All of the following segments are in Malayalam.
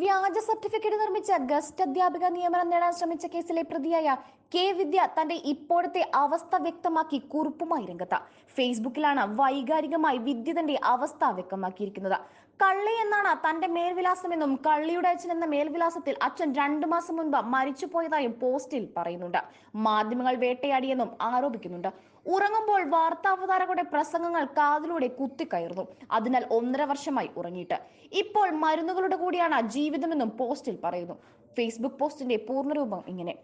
വ്യാജ സർട്ടിഫിക്കറ്റ് നിർമ്മിച്ച ഗസ്റ്റ് അധ്യാപിക നിയമനം നേടാൻ ശ്രമിച്ച കേസിലെ പ്രതിയായ കെ വിദ്യ തന്റെ ഇപ്പോഴത്തെ അവസ്ഥ വ്യക്തമാക്കി കുറിപ്പുമായി രംഗത്ത്. ഫേസ്ബുക്കിലാണ് വൈകാരികമായി വിദ്യ തന്റെ അവസ്ഥ വ്യക്തമാക്കിയിരിക്കുന്നത്. കള്ളി എന്നാണ് തന്റെ മേൽവിലാസമെന്നും കള്ളിയുടെ അച്ഛൻ എന്ന മേൽവിലാസത്തിൽ അച്ഛൻ രണ്ടു മാസം മുൻപ് മരിച്ചുപോയതായും പോസ്റ്റിൽ പറയുന്നുണ്ട്. മാധ്യമങ്ങൾ വേട്ടയാടിയെന്നും ആരോപിക്കുന്നുണ്ട്. ഉറങ്ങുമ്പോൾ വാർത്താവതാരകരുടെ പ്രസംഗങ്ങൾ കാതിലൂടെ കുത്തിക്കയറുന്നു. അതിനാൽ ഒന്നര വർഷമായി ഉറങ്ങിയിട്ട്. ഇപ്പോൾ മരുന്നുകളുടെ കൂടിയാണ് ജീവിതമെന്നും പോസ്റ്റിൽ പറയുന്നു. ഫേസ്ബുക്ക് പോസ്റ്റിന്റെ പൂർണരൂപം ഇങ്ങനെ.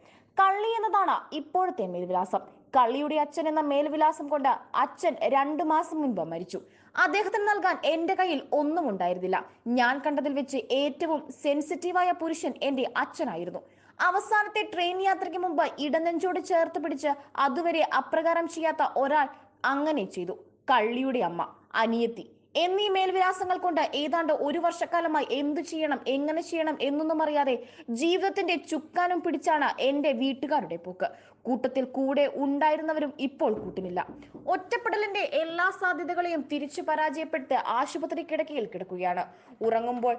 കള്ളി എന്നതാണ് ഇപ്പോഴത്തെ മേൽവിലാസം. കള്ളിയുടെ അച്ഛൻ എന്ന മേൽവിലാസം കൊണ്ട് അച്ഛൻ രണ്ടു മാസം മുൻപ് മരിച്ചു. അദ്ദേഹത്തിന് നൽകാൻ എന്റെ കയ്യിൽ ഒന്നും ഉണ്ടായിരുന്നില്ല. ഞാൻ കണ്ടതിൽ വെച്ച് ഏറ്റവും സെൻസിറ്റീവായ പുരുഷൻ എന്റെ അച്ഛനായിരുന്നു. അവസാനത്തെ ട്രെയിൻ യാത്രയ്ക്ക് മുമ്പ് ഇടനെഞ്ചോട് ചേർത്ത് പിടിച്ച് അതുവരെ അപ്രകാരം ചെയ്യാത്ത ഒരാൾ അങ്ങനെ ചെയ്തു. കള്ളിയുടെ അമ്മ അനിയത്തി എന്നീ മേൽവിലാസങ്ങൾ കൊണ്ട് ഏതാണ്ട് ഒരു വർഷക്കാലമായി എന്തു ചെയ്യണം എങ്ങനെ ചെയ്യണം എന്നൊന്നും അറിയാതെ ജീവിതത്തിന്റെ ചുക്കാനും പിടിച്ചാണ് എന്റെ വീട്ടുകാരുടെ പോക്ക്. കൂട്ടത്തിൽ കൂടെ ഉണ്ടായിരുന്നവരും ഇപ്പോൾ കൂട്ടിനില്ല ഒറ്റപ്പെടലിന്റെ എല്ലാ സാധ്യതകളെയും തിരിച്ചു പരാജയപ്പെടുത്തി ആശുപത്രി കിടക്കയിൽ കിടക്കുകയാണ്. ഉറങ്ങുമ്പോൾ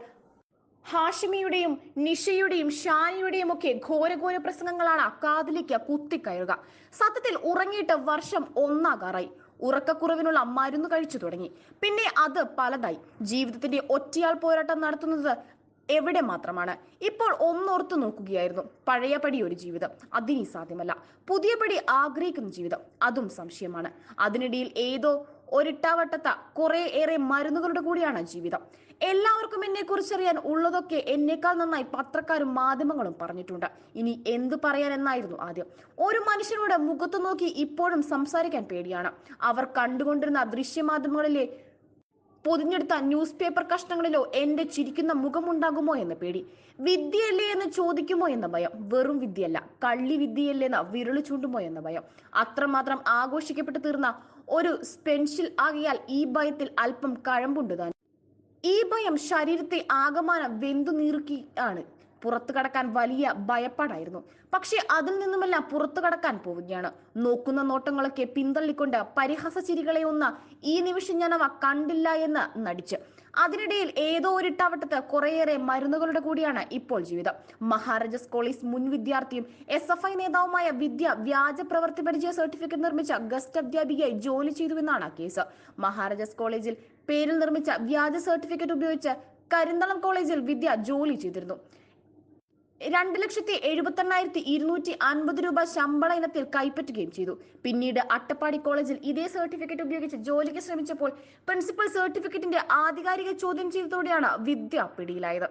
ഹാഷിമിയുടെയും നിഷയുടെയും ഷാനിയുടെയും ഒക്കെ ഘോരഘോര പ്രസംഗങ്ങളാണ് കാതിലേക്ക് കുത്തിക്കയറുക. സത്യത്തിൽ ഉറങ്ങിയിട്ട് വർഷം ഒന്നാകാറായി. ഉറക്കക്കുറവിനുള്ള മരുന്ന് കഴിച്ചു തുടങ്ങി. പിന്നെ അത് പലതായി. ജീവിതത്തിന്റെ ഒറ്റയാൾ പോരാട്ടം നടത്തുന്നത് എവിടെ മാത്രമാണ്? ഇപ്പോൾ ഒന്നോർത്ത് നോക്കുകയായിരുന്നു. പഴയ പടി ഒരു ജീവിതം. അതിനി സാധ്യമല്ല. പുതിയ പടി ആഗ്രഹിക്കുന്ന ജീവിതം. അതും സംശയമാണ്. അതിനിടയിൽ ഏതോ ഒരിട്ടാവട്ടത്ത കുറെ ഏറെ മരുന്നുകളുടെ കൂടിയാണ് ജീവിതം. എല്ലാവർക്കും എന്നെ കുറിച്ചറിയാൻ ഉള്ളതൊക്കെ എന്നേക്കാൾ നന്നായി പത്രക്കാരും മാധ്യമങ്ങളും പറഞ്ഞിട്ടുണ്ട്. ഇനി എന്തു പറയാൻ എന്നായിരുന്നു ആദ്യം. ഒരു മനുഷ്യനോട് മുഖത്ത് നോക്കി ഇപ്പോഴും സംസാരിക്കാൻ പേടിയാണ്. അവർ കണ്ടുകൊണ്ടിരുന്ന ദൃശ്യമാധ്യമങ്ങളിലെ പൊതിഞ്ഞെടുത്ത ന്യൂസ് പേപ്പർ കഷ്ണങ്ങളിലോ എന്റെ ചിരിക്കുന്ന മുഖമുണ്ടാകുമോ എന്ന പേടി. വിദ്യയല്ലേ എന്ന് ചോദിക്കുമോ എന്ന ഭയം. വെറും വിദ്യയല്ല കള്ളി വിദ്യയല്ലേ എന്ന് വിരളി ചൂണ്ടുമോ എന്ന ഭയം. അത്രമാത്രം ആഘോഷിക്കപ്പെട്ടു തീർന്ന ഒരു സ്പെൻഷിൽ ആകിയാൽ ഈ ഭയത്തിൽ അല്പം കഴമ്പുണ്ട് താൻ. ഈ ഭയം ശരീരത്തെ ആകമാനം വെന്തു നീറുകയാണ് പുറത്തു കടക്കാൻ വലിയ ഭയപ്പാടായിരുന്നു. പക്ഷെ അതിൽ നിന്നുമെല്ലാം പുറത്തു കടക്കാൻ പോവുകയാണ്. നോക്കുന്ന നോട്ടങ്ങളൊക്കെ പിന്തള്ളിക്കൊണ്ട് പരിഹാസ ചിരികളെ ഒന്ന് ഈ നിമിഷം ഞാൻ അവ കണ്ടില്ല എന്ന് നടിച്ച്. അതിനിടയിൽ ഏതോ ഒരു ഇട്ടാവട്ടത്ത് കുറേയേറെ മരുന്നുകളുടെ കൂടിയാണ് ഇപ്പോൾ ജീവിതം. മഹാരാജസ് കോളേജ് മുൻ വിദ്യാർത്ഥിയും എസ് എഫ് ഐ നേതാവുമായ വിദ്യ വ്യാജ പ്രവൃത്തി പരിചയ സർട്ടിഫിക്കറ്റ് നിർമ്മിച്ച ഗസ്റ്റ് അധ്യാപികയായി ജോലി ചെയ്തുവെന്നാണ് കേസ്. മഹാരാജസ് കോളേജിൽ പേരിൽ നിർമ്മിച്ച വ്യാജ സർട്ടിഫിക്കറ്റ് ഉപയോഗിച്ച് കരിന്തളം കോളേജിൽ വിദ്യ ജോലി ചെയ്തിരുന്നു. രണ്ട് ലക്ഷത്തി എഴുപത്തി എണ്ണായിരത്തി ഇരുന്നൂറ്റി അൻപത് രൂപ ശമ്പള ഇനത്തിൽ കൈപ്പറ്റുകയും ചെയ്തു. പിന്നീട് അട്ടപ്പാടി കോളേജിൽ ഇതേ സർട്ടിഫിക്കറ്റ് ഉപയോഗിച്ച് ജോലിക്ക് ശ്രമിച്ചപ്പോൾ പ്രിൻസിപ്പൽ സർട്ടിഫിക്കറ്റിന്റെ ആധികാരിക ചോദ്യം ചെയ്തതോടെയാണ് വിദ്യ പിടിയിലായത്.